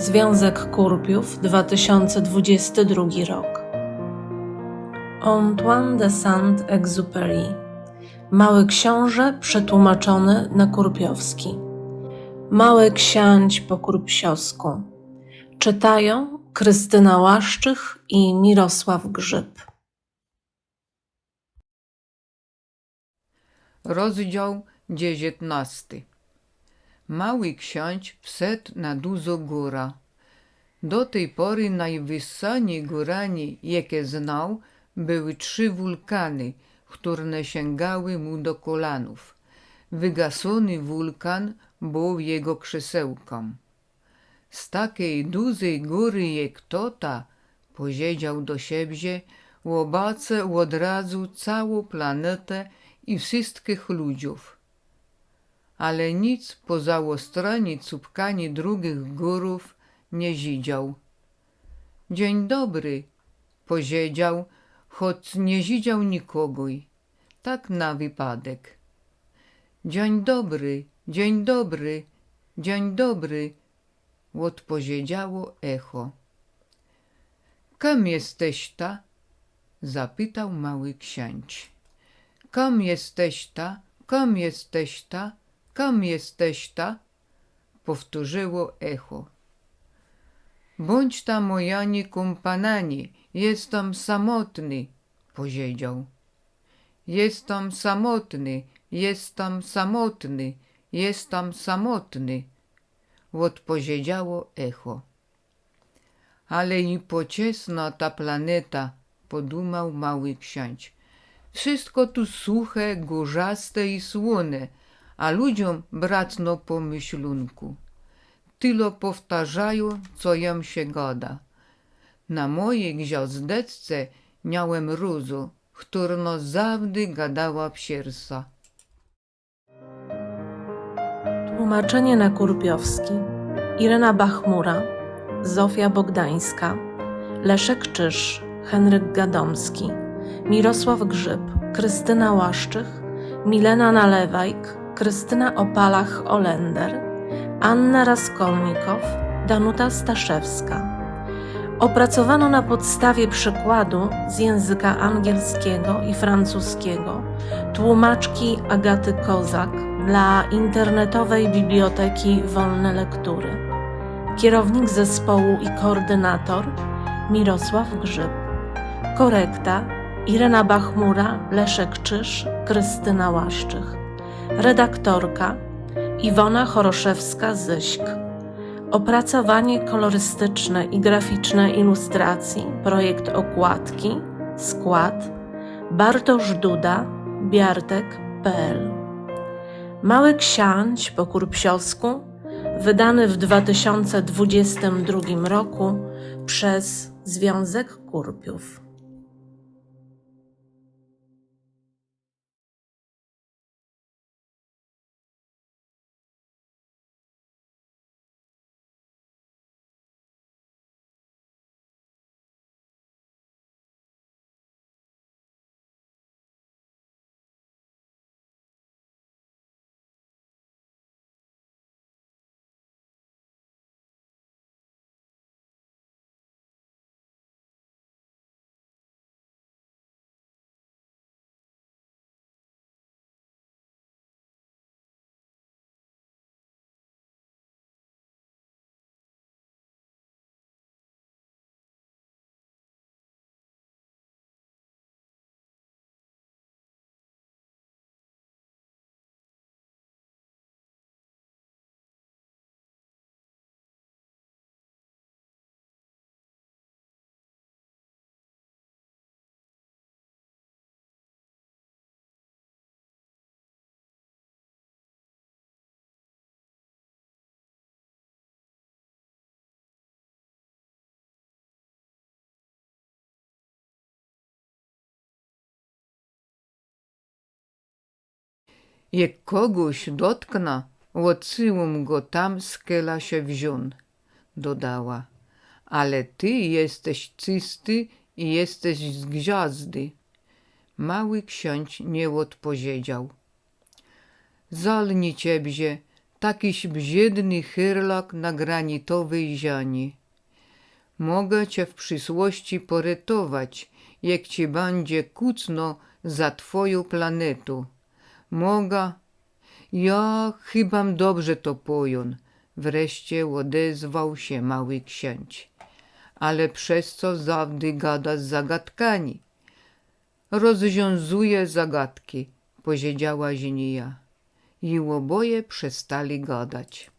Związek Kurpiów 2022 rok. Antoine de Saint-Exupéry. Mały książę przetłumaczony na kurpiowski. Mały ksiądź po kurpsiosku. Czytają Krystyna Łaszczych i Mirosław Grzyb. Rozdział 19 Mały ksiądz wszedł na dużo góra. Do tej pory najwyższymi górami, jakie znał, były trzy wulkany, które sięgały mu do kolanów. Wygasony wulkan był jego krzesełką. Z takiej dużej góry jak to ta, powiedział do siebie, łobacę od razu całą planetę i wszystkich ludziów. Ale nic poza ostrami cupkami drugich górów nie widział. Dzień dobry, powiedział, choć nie widział nikogo. Tak na wypadek. Dzień dobry, dzień dobry, dzień dobry, odpowiedziało echo. Kim jesteś ta? zapytał mały ksiądz. Kim jesteś ta? Kim jesteś ta? Kim jesteś ta? Powtórzyło echo. Bądź tam mojani kumpanani, jestem samotny, powiedział. Jestem samotny, jestem samotny, jestem samotny, odpowiedziało echo. Ale i pociesna ta planeta, podumał mały ksiądz. Wszystko tu suche, górzaste i słone, a ludziom bratno po myślunku. Tyle powtarzają, co jem się gada. Na mojej gwiazdeczce miałem rózu, którą zawdy gadała psiersa. Tłumaczenie na kurpiowski. Irena Bachmura, Zofia Bogdańska, Leszek Czyż, Henryk Gadomski, Mirosław Grzyb, Krystyna Łaszczych, Milena Nalewajk, Krystyna Opalach-Olender, Anna Raskolnikow, Danuta Staszewska. Opracowano na podstawie przykładu z języka angielskiego i francuskiego tłumaczki Agaty Kozak dla internetowej biblioteki Wolne Lektury. Kierownik zespołu i koordynator Mirosław Grzyb. Korekta Irena Bachmura, Leszek Czyż, Krystyna Łaszczych. Redaktorka Iwona Choroszewska-Zyśk. Opracowanie kolorystyczne i graficzne ilustracji, projekt okładki, skład Bartosz Duda, biartek.pl Mały ksiądź po kurpsiowsku, wydany w 2022 roku przez Związek Kurpiów. Jak kogoś dotknę, odsyłam go tam, skela się wziął, dodała. Ale ty jesteś czysty i jesteś z gwiazdy. Mały ksiądz nie odpowiedział. Zalni ciebie, takiś bziedny chyrlak na granitowej ziani. Mogę cię w przyszłości poretować, jak ci będzie kucno za twoją planetu. Mogę, ja chybam dobrze to pojon, wreszcie odezwał się mały ksiądz. Ale przez co zawdy gada z zagadkami? Rozwiązuje zagadki, powiedziała Zinia. I oboje przestali gadać.